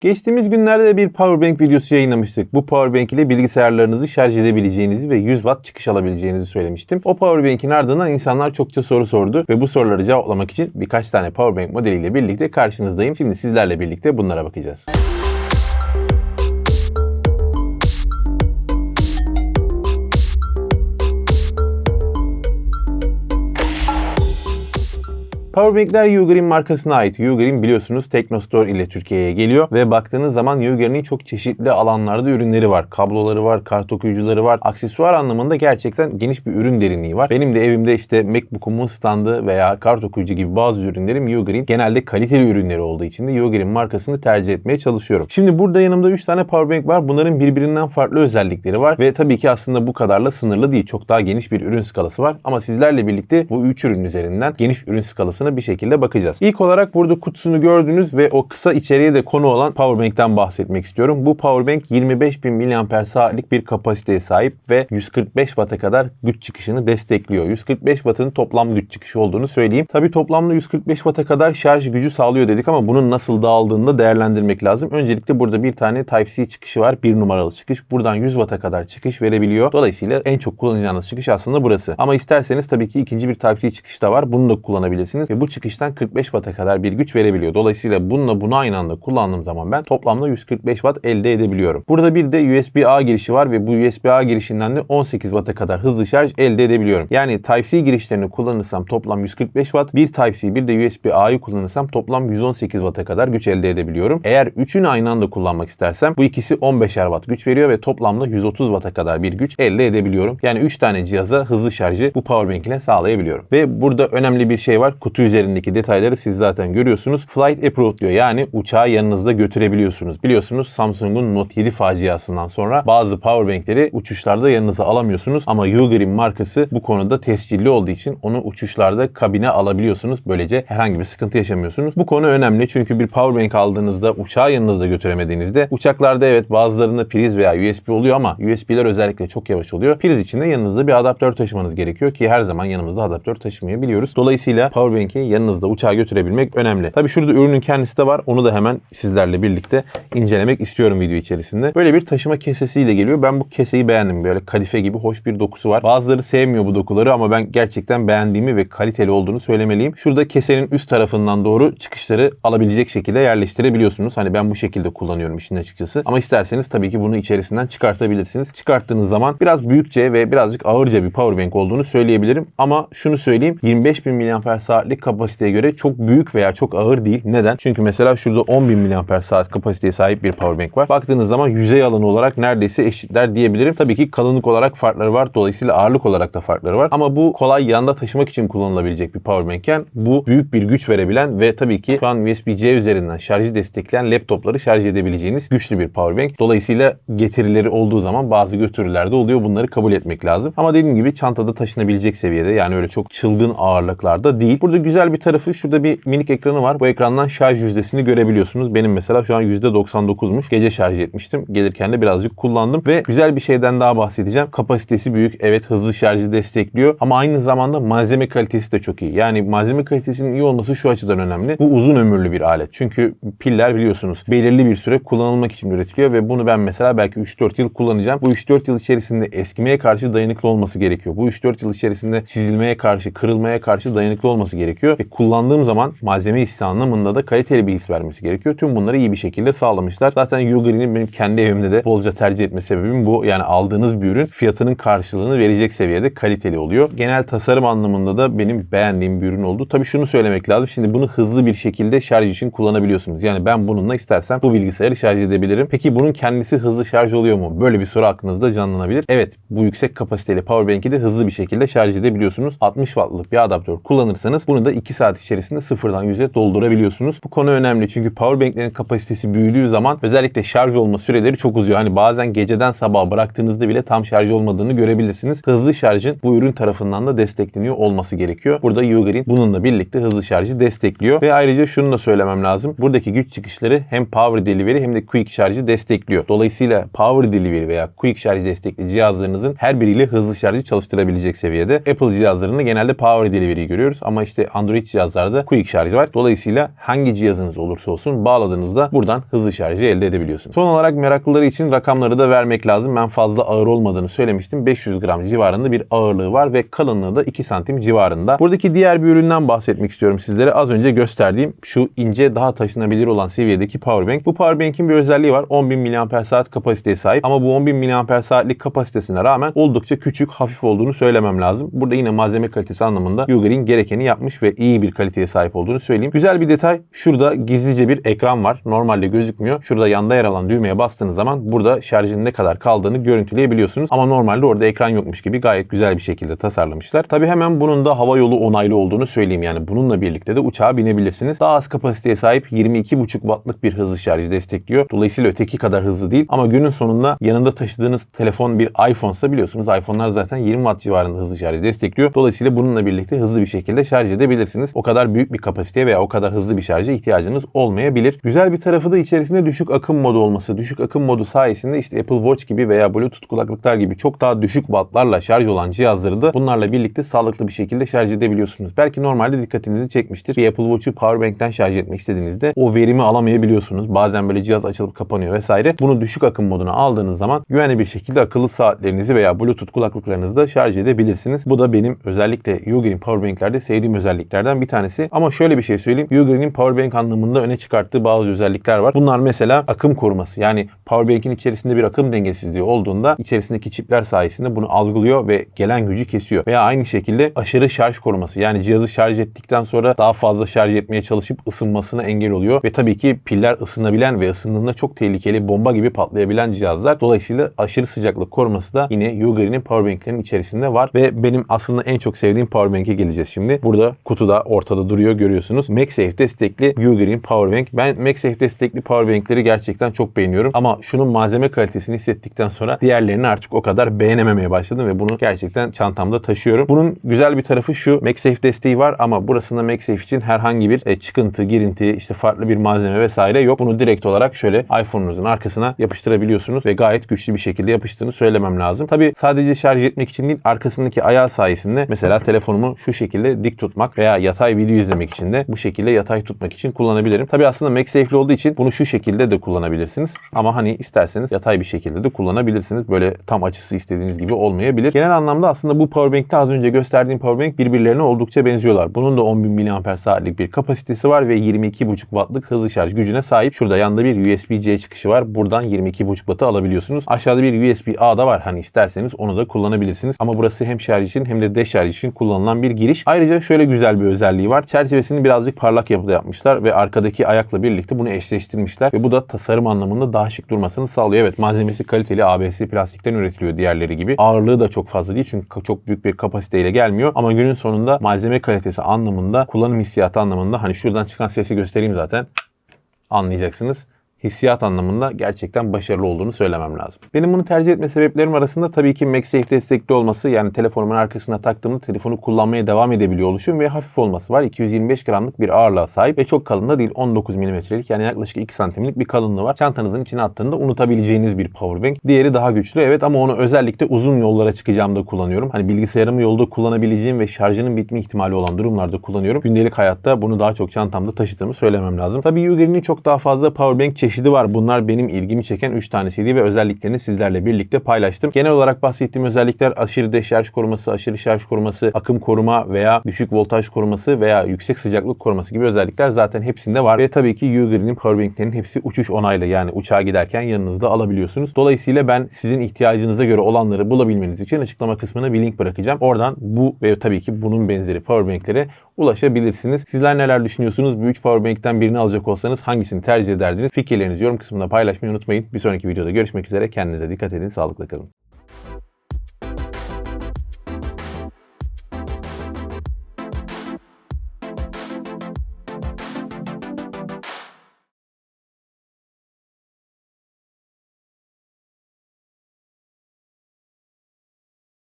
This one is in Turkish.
Geçtiğimiz günlerde bir powerbank videosu yayınlamıştık. Bu powerbank ile bilgisayarlarınızı şarj edebileceğinizi ve 100 watt çıkış alabileceğinizi söylemiştim. O powerbank'in ardından insanlar çokça soru sordu ve bu soruları cevaplamak için birkaç tane powerbank modeliyle birlikte karşınızdayım. Şimdi sizlerle birlikte bunlara bakacağız. Powerbank'ler Ugreen markasına ait. Ugreen biliyorsunuz Teknostore ile Türkiye'ye geliyor ve baktığınız zaman Ugreen'in çok çeşitli alanlarda ürünleri var. Kabloları var, kart okuyucuları var. Aksesuar anlamında gerçekten geniş bir ürün derinliği var. Benim de evimde işte MacBook'umun standı veya kart okuyucu gibi bazı ürünlerim Ugreen genelde kaliteli ürünleri olduğu için de Ugreen markasını tercih etmeye çalışıyorum. Şimdi burada yanımda 3 tane powerbank var. Bunların birbirinden farklı özellikleri var ve tabii ki aslında bu kadarla sınırlı değil. Çok daha geniş bir ürün skalası var ama sizlerle birlikte bu 3 ürün üzerinden geniş ürün skalasına bir şekilde bakacağız. İlk olarak burada kutusunu gördünüz ve o kısa içeriğe de konu olan powerbank'ten bahsetmek istiyorum. Bu powerbank 25.000 mAh saatlik bir kapasiteye sahip ve 145 Watt'a kadar güç çıkışını destekliyor. 145 Watt'ın toplam güç çıkışı olduğunu söyleyeyim. Tabi toplamda 145 Watt'a kadar şarj gücü sağlıyor dedik ama bunun nasıl dağıldığını da değerlendirmek lazım. Öncelikle burada bir tane Type-C çıkışı var. Bir numaralı çıkış. Buradan 100 Watt'a kadar çıkış verebiliyor. Dolayısıyla en çok kullanacağınız çıkış aslında burası. Ama isterseniz tabii ki ikinci bir Type-C çıkış da var. Bunu da kullanabilirsiniz. Ve bu çıkıştan 45 Watt'a kadar bir güç verebiliyor. Dolayısıyla bununla bunu aynı anda kullandığım zaman ben toplamda 145 Watt elde edebiliyorum. Burada bir de USB-A girişi var ve bu USB-A girişinden de 18 Watt'a kadar hızlı şarj elde edebiliyorum. Yani Type-C girişlerini kullanırsam toplam 145 Watt, bir Type-C bir de USB-A'yı kullanırsam toplam 118 Watt'a kadar güç elde edebiliyorum. Eğer üçünü aynı anda kullanmak istersem bu ikisi 15'er Watt güç veriyor ve toplamda 130 Watt'a kadar bir güç elde edebiliyorum. Yani 3 tane cihaza hızlı şarjı bu powerbank ile sağlayabiliyorum. Ve burada önemli bir şey var. Kutu üzerindeki detayları siz zaten görüyorsunuz. Flight Approved diyor. Yani uçağı yanınızda götürebiliyorsunuz. Biliyorsunuz Samsung'un Note 7 faciasından sonra bazı powerbankleri uçuşlarda yanınıza alamıyorsunuz. Ama Ugreen markası bu konuda tescilli olduğu için onu uçuşlarda kabine alabiliyorsunuz. Böylece herhangi bir sıkıntı yaşamıyorsunuz. Bu konu önemli çünkü bir powerbank aldığınızda uçağı yanınızda götüremediğinizde uçaklarda evet bazılarında priz veya USB oluyor ama USB'ler özellikle çok yavaş oluyor. Priz için de yanınızda bir adaptör taşımanız gerekiyor ki her zaman yanımızda adaptör taşımayabiliyoruz. Dolayısıyla powerbank'i yanınızda uçağa götürebilmek önemli. Tabi şurada ürünün kendisi de var. Onu da hemen sizlerle birlikte incelemek istiyorum video içerisinde. Böyle bir taşıma kesesiyle geliyor. Ben bu keseyi beğendim. Böyle kadife gibi hoş bir dokusu var. Bazıları sevmiyor bu dokuları ama ben gerçekten beğendiğimi ve kaliteli olduğunu söylemeliyim. Şurada kesenin üst tarafından doğru çıkışları alabilecek şekilde yerleştirebiliyorsunuz. Hani ben bu şekilde kullanıyorum işin açıkçası. Ama isterseniz tabii ki bunu içerisinden çıkartabilirsiniz. Çıkarttığınız zaman biraz büyükçe ve birazcık ağırca bir powerbank olduğunu söyleyebilirim. Ama şunu söyleyeyim 25.000 mAh saatlik kapasiteye göre çok büyük veya çok ağır değil. Neden? Çünkü mesela şurada 10.000 mAh kapasiteye sahip bir powerbank var. Baktığınız zaman yüzey alanı olarak neredeyse eşitler diyebilirim. Tabii ki kalınlık olarak farkları var. Dolayısıyla ağırlık olarak da farkları var. Ama bu kolay yanda taşımak için kullanılabilecek bir powerbankken bu büyük bir güç verebilen ve tabii ki şu an USB-C üzerinden şarjı destekleyen laptopları şarj edebileceğiniz güçlü bir powerbank. Dolayısıyla getirileri olduğu zaman bazı götürülerde oluyor. Bunları kabul etmek lazım. Ama dediğim gibi çantada taşınabilecek seviyede yani öyle çok çılgın ağırlıklarda değil. Burada güzel bir tarafı şurada bir minik ekranı var. Bu ekrandan şarj yüzdesini görebiliyorsunuz. Benim mesela şu an %99'muş. Gece şarj etmiştim. Gelirken de birazcık kullandım ve güzel bir şeyden daha bahsedeceğim. Kapasitesi büyük. Evet hızlı şarjı destekliyor ama aynı zamanda malzeme kalitesi de çok iyi. Yani malzeme kalitesinin iyi olması şu açıdan önemli. Bu uzun ömürlü bir alet. Çünkü piller biliyorsunuz belirli bir süre kullanılmak için üretiliyor ve bunu ben mesela belki 3-4 yıl kullanacağım. Bu 3-4 yıl içerisinde eskimeye karşı dayanıklı olması gerekiyor. Bu 3-4 yıl içerisinde çizilmeye karşı, kırılmaya karşı dayanıklı olması gerekiyor. Ve kullandığım zaman malzeme hissi anlamında da kaliteli bir his vermesi gerekiyor. Tüm bunları iyi bir şekilde sağlamışlar. Zaten Ugreen'in benim kendi evimde de bolca tercih etme sebebim bu. Yani aldığınız bir ürün fiyatının karşılığını verecek seviyede kaliteli oluyor. Genel tasarım anlamında da benim beğendiğim bir ürün oldu. Tabii şunu söylemek lazım. Şimdi bunu hızlı bir şekilde şarj için kullanabiliyorsunuz. Yani ben bununla istersem bu bilgisayarı şarj edebilirim. Peki bunun kendisi hızlı şarj oluyor mu? Böyle bir soru aklınızda canlanabilir. Evet bu yüksek kapasiteli powerbank'i de hızlı bir şekilde şarj edebiliyorsunuz. 60 wattlık bir adaptör kullanırsanız bunu da 2 saat içerisinde sıfırdan yüze doldurabiliyorsunuz. Bu konu önemli çünkü powerbanklerin kapasitesi büyüdüğü zaman özellikle şarj olma süreleri çok uzuyor. Hani bazen geceden sabaha bıraktığınızda bile tam şarj olmadığını görebilirsiniz. Hızlı şarjın bu ürün tarafından da destekleniyor olması gerekiyor. Burada Ugreen bununla birlikte hızlı şarjı destekliyor ve ayrıca şunu da söylemem lazım. Buradaki güç çıkışları hem power delivery hem de quick şarjı destekliyor. Dolayısıyla power delivery veya quick şarj destekli cihazlarınızın her biriyle hızlı şarjı çalıştırabilecek seviyede. Apple cihazlarında genelde power delivery görüyoruz ama işte Android cihazlarda Quick şarj var. Dolayısıyla hangi cihazınız olursa olsun bağladığınızda buradan hızlı şarjı elde edebiliyorsunuz. Son olarak meraklıları için rakamları da vermek lazım. Ben fazla ağır olmadığını söylemiştim. 500 gram civarında bir ağırlığı var ve kalınlığı da 2 santim civarında. Buradaki diğer bir üründen bahsetmek istiyorum sizlere. Az önce gösterdiğim şu ince daha taşınabilir olan seviyedeki powerbank. Bu powerbank'in bir özelliği var. 10.000 mAh kapasiteye sahip ama bu 10.000 mAh'lik kapasitesine rağmen oldukça küçük, hafif olduğunu söylemem lazım. Burada yine malzeme kalitesi anlamında Ugreen gerekeni yapmış ve iyi bir kaliteye sahip olduğunu söyleyeyim. Güzel bir detay. Şurada gizlice bir ekran var. Normalde gözükmüyor. Şurada yanda yer alan düğmeye bastığınız zaman burada şarjın ne kadar kaldığını görüntüleyebiliyorsunuz. Ama normalde orada ekran yokmuş gibi gayet güzel bir şekilde tasarlamışlar. Tabi hemen bunun da hava yolu onaylı olduğunu söyleyeyim. Yani bununla birlikte de uçağa binebilirsiniz. Daha az kapasiteye sahip 22,5 wattlık bir hızlı şarj destekliyor. Dolayısıyla öteki kadar hızlı değil. Ama günün sonunda yanında taşıdığınız telefon bir iPhone ise biliyorsunuz iPhone'lar zaten 20 watt civarında hızlı şarj destekliyor. Dolayısıyla bununla birlikte hızlı bir şekilde şarj edebilirsiniz. O kadar büyük bir kapasiteye veya o kadar hızlı bir şarja ihtiyacınız olmayabilir. Güzel bir tarafı da içerisinde düşük akım modu olması. Düşük akım modu sayesinde işte Apple Watch gibi veya Bluetooth kulaklıklar gibi çok daha düşük wattlarla şarj olan cihazları da bunlarla birlikte sağlıklı bir şekilde şarj edebiliyorsunuz. Belki normalde dikkatinizi çekmiştir. Bir Apple Watch'u powerbank'ten şarj etmek istediğinizde o verimi alamayabiliyorsunuz. Bazen böyle cihaz açılıp kapanıyor vesaire. Bunu düşük akım moduna aldığınız zaman güvenli bir şekilde akıllı saatlerinizi veya Bluetooth kulaklıklarınızı da şarj edebilirsiniz. Bu da benim özellikle Ugreen powerbanklerde sevdiğim özelliklerden bir tanesi. Ama şöyle bir şey söyleyeyim. Ugreen'in powerbank anlamında öne çıkarttığı bazı özellikler var. Bunlar mesela akım koruması. Yani powerbank'in içerisinde bir akım dengesizliği olduğunda içerisindeki çipler sayesinde bunu algılıyor ve gelen gücü kesiyor. Veya aynı şekilde aşırı şarj koruması. Yani cihazı şarj ettikten sonra daha fazla şarj etmeye çalışıp ısınmasına engel oluyor. Ve tabii ki piller ısınabilen ve ısındığında çok tehlikeli bomba gibi patlayabilen cihazlar. Dolayısıyla aşırı sıcaklık koruması da yine Ugreen'in powerbank'lerin içerisinde var. Ve benim aslında en çok sevdiğim powerbank'e geleceğiz şimdi. Burada kutuda ortada duruyor görüyorsunuz. MagSafe destekli Ugreen powerbank. Ben MagSafe destekli powerbank'leri gerçekten çok beğeniyorum. Ama şunun malzeme kalitesini hissettikten sonra diğerlerini artık o kadar beğenememeye başladım ve bunu gerçekten çantamda taşıyorum. Bunun güzel bir tarafı şu. MagSafe desteği var ama burasında MagSafe için herhangi bir e, çıkıntı, girinti, işte farklı bir malzeme vesaire yok. Bunu direkt olarak şöyle iPhone'unuzun arkasına yapıştırabiliyorsunuz ve gayet güçlü bir şekilde yapıştığını söylemem lazım. Tabi sadece şarj etmek için değil arkasındaki ayağı sayesinde mesela telefonumu şu şekilde dik tutmak veya yatay video izlemek için de bu şekilde yatay tutmak için kullanabilirim. Tabi aslında MagSafe'li olduğu için bunu şu şekilde de kullanabilirsiniz. Ama hani isterseniz yatay bir şekilde de kullanabilirsiniz. Böyle tam açısı istediğiniz gibi olmayabilir. Genel anlamda aslında bu powerbank'te az önce gösterdiğim powerbank birbirlerine oldukça benziyorlar. Bunun da 10.000 mAh'lik bir kapasitesi var ve 22,5 wattlık hızlı şarj gücüne sahip. Şurada yanında bir USB-C çıkışı var. Buradan 22,5 wattı alabiliyorsunuz. Aşağıda bir USB-A da var. Hani isterseniz onu da kullanabilirsiniz. Ama burası hem şarj için hem de deşarj için kullanılan bir giriş. Ayrıca şöyle güzel bir özelliği var. Çerçevesini birazcık parlak yapıda yapmışlar ve arkadaki ayakla birlikte bunu eşleştirmişler ve bu da tasarım anlamında daha şık durmasını sağlıyor. Evet malzemesi kaliteli ABS plastikten üretiliyor diğerleri gibi. Ağırlığı da çok fazla değil çünkü çok büyük bir kapasiteyle gelmiyor. Ama günün sonunda malzeme kalitesi anlamında, kullanım hissiyatı anlamında hani şuradan çıkan sesi göstereyim zaten anlayacaksınız hissiyat anlamında gerçekten başarılı olduğunu söylemem lazım. Benim bunu tercih etme sebeplerim arasında tabii ki MagSafe destekli olması yani telefonumun arkasına taktığımda telefonu kullanmaya devam edebiliyor oluşum ve hafif olması var. 225 gramlık bir ağırlığa sahip ve çok kalın da değil 19 milimetrelik yani yaklaşık 2 santimlik bir kalınlığı var. Çantanızın içine attığında unutabileceğiniz bir powerbank. Diğeri daha güçlü evet ama onu özellikle uzun yollara çıkacağımda kullanıyorum. Hani bilgisayarımı yolda kullanabileceğim ve şarjının bitme ihtimali olan durumlarda kullanıyorum. Gündelik hayatta bunu daha çok çantamda taşıdığımı söylemem lazım. Tabii Ugreen'in çok daha fazla powerbank çeşidi çeşidi var. Bunlar benim ilgimi çeken 3 tanesiydi ve özelliklerini sizlerle birlikte paylaştım. Genel olarak bahsettiğim özellikler aşırı deşarj koruması, aşırı şarj koruması, akım koruma veya düşük voltaj koruması veya yüksek sıcaklık koruması gibi özellikler zaten hepsinde var. Ve tabii ki Ugreen'in powerbank'lerin hepsi uçuş onaylı yani uçağa giderken yanınızda alabiliyorsunuz. Dolayısıyla ben sizin ihtiyacınıza göre olanları bulabilmeniz için açıklama kısmına bir link bırakacağım. Oradan bu ve tabii ki bunun benzeri powerbanklere ulaşabilirsiniz. Sizler neler düşünüyorsunuz? Bu 3 powerbank'ten birini alacak olsanız hangisini tercih ederdiniz? Fikirlerinizi yorum kısmında paylaşmayı unutmayın. Bir sonraki videoda görüşmek üzere. Kendinize dikkat edin. Sağlıkla kalın.